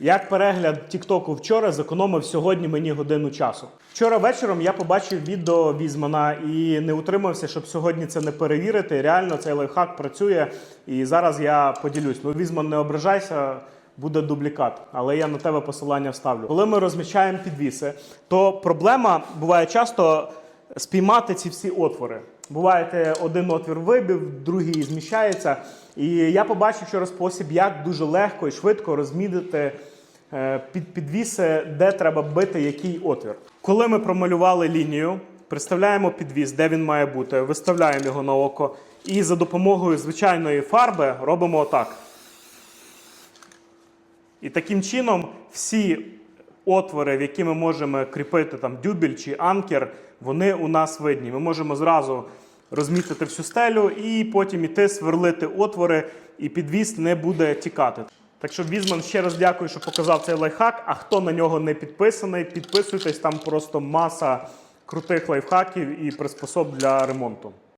Як перегляд Тіктоку вчора зекономив сьогодні мені годину часу. Вчора вечором я побачив відео Візмана і не утримався, щоб сьогодні це не перевірити. Реально цей лайфхак працює, і зараз я поділюсь. Ну, Візман, не ображайся. Буде дублікат, але я на тебе посилання вставлю. Коли ми розміщаємо підвіси, то проблема буває часто спіймати ці всі отвори. Буває, один отвір вибив, другий зміщається. І я побачив вчора спосіб, як дуже легко і швидко розмітити е, під підвіси, де треба бити який отвір. Коли ми промалювали лінію, представляємо підвіс, де він має бути, виставляємо його на око, і за допомогою звичайної фарби робимо отак. І таким чином всі отвори, в які ми можемо кріпити там дюбель чи анкер, вони у нас видні. Ми можемо зразу розмітити всю стелю і потім іти сверлити отвори, і підвіс не буде тікати. Так що Візман ще раз дякую, що показав цей лайфхак. А хто на нього не підписаний, підписуйтесь, там просто маса крутих лайфхаків і приспособ для ремонту.